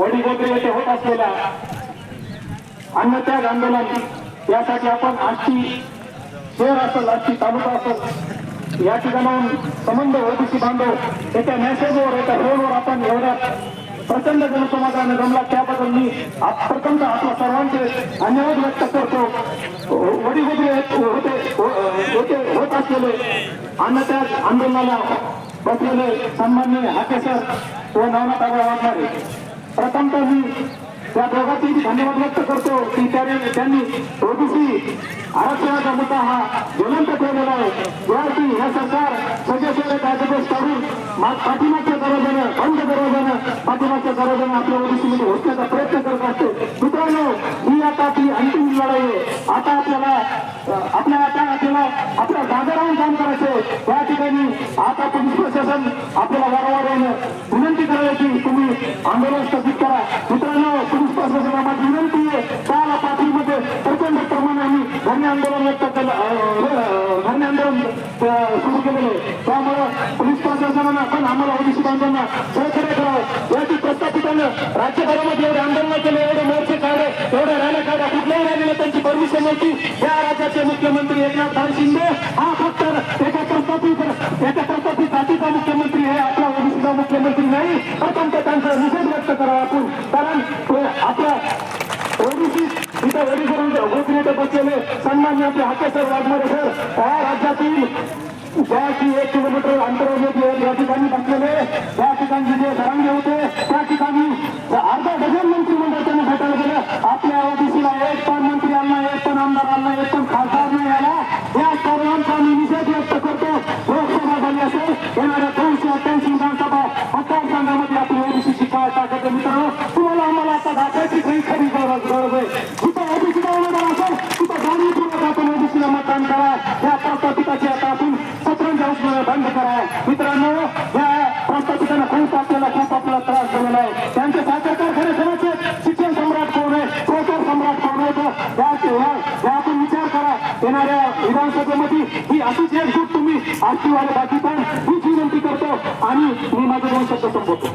वडीगोत्री येथे होत असलेल्या अन्नत्याग आंदोलन यासाठी आपण आजची शहर असेल आजची तालुका असेल या ठिकाणाहून संबंध ओबीसी बांधव एका मेसेजवर एका फोनवर आपण एवढ्या प्रचंड जनसमाजाने जमला त्याबद्दल मी आप- प्रथमतः आपल्या सर्वांचे धन्यवाद व्यक्त करतो. वडीगोत्री होते हो- होते होत असलेले अन्नत्याग आंदोलनाला बसलेले सन्मान्य हाकेसर व नवनाथ आबा वाटणारे प्रथमतः मी त्या दोघांची धन्यवाद व्यक्त करतो. की त्याने त्यांनी ओबीसी आरक्षणाचा मुद्दा हा ज्वलंत ठेवलेला आहे. ज्यावरती हे सरकार सगळे कायदेपेश काढून मा- पाठीमागच्या दरवाजानं बंद दरवाजानं पाठीमागच्या दरवाजानं आपल्या ओबीसीमध्ये मध्ये प्रयत्न करत असते. मित्रांनो ही आता ती अंतिम लढाई आहे. आता आपल्याला आपल्या आता आपल्याला आपल्या जागा राहून काम करायचे त्या ठिकाणी आता पोलीस प्रशासन आपल्याला वारंवार येणं विनंती आंदोलन स्थगित करा. मित्रांनो पोलीस प्रशासनाला माझी विनंती आहे. काल पाठीमध्ये प्रचंड प्रमाणाने धरणे आंदोलन व्यक्त केलं अं, धरणे आंदोलन सुरू केलेलं आहे. त्यामुळं पोलीस प्रशासनानं पण आम्हाला ओबीसी बांधवांना सहकार्य करावं. याची प्रस्थापितानं राज्यभरामध्ये एवढे आंदोलन केले एवढे मोर्चे काढले एवढे रॅल्या काढल्या कुठल्याही रॅलीला त्यांची परमिशन नव्हती. या राज्याचे मुख्यमंत्री एकनाथ शिंदे हा फक्त एका प्रस्थापित एका मुख्यमंत्री नाही प्रथम ते त्यांचा निषेध व्यक्त करावा आपण. कारण तो आपल्या ओबीसी इथं वडीकरून म्हणजे गोपनीय बसलेले सन्मान्य आपले हाकेसर वाघमारे सर या राज्यातील ज्या की एक किलोमीटर अंतरावर या ठिकाणी बसलेले त्या ठिकाणी जे सरांगे होते त्या ठिकाणी अर्धा डझन मंत्रिमंडळ त्यांनी भेटायला गेलं आपल्या ओबीसीला एक पण मंत्री आणला एक पण आमदार आला एक पण खासदार नाही आला. या सर्वांचा मी निषेध व्यक्त करतो. लोकसभा झाली असेल येणाऱ्या दोनशे अठ्ठ्याऐंशी विधानसभा मतदारसंघामध्ये आपली ओबीसी शिकाय टाकायचं मित्रांनो तुम्हाला आम्हाला आता दाखवायची काही खरी जिथं ओबीसीचा उमेदवार असेल तिथं जाणीवपूर्वक आपण ओबीसीला मतदान करा या प्रस्थापिताची आता आपण सतरंज बंद करा मित्रांनो या प्रस्थापितांना खूप आपल्याला खूप त्रास झालेला आहे. त्यांचे साखर कारखाने कोणाचे शिक्षण सम्राट कोण आहे प्रचार सम्राट कोण आहे या- आपण विचार करा येणाऱ्या विधानसभेमध्ये ही अशीच एकजूट तुम्ही आरती वाले बाकी पण हीच विनंती करतो आणि मी माझे दोन शब्द संपवतो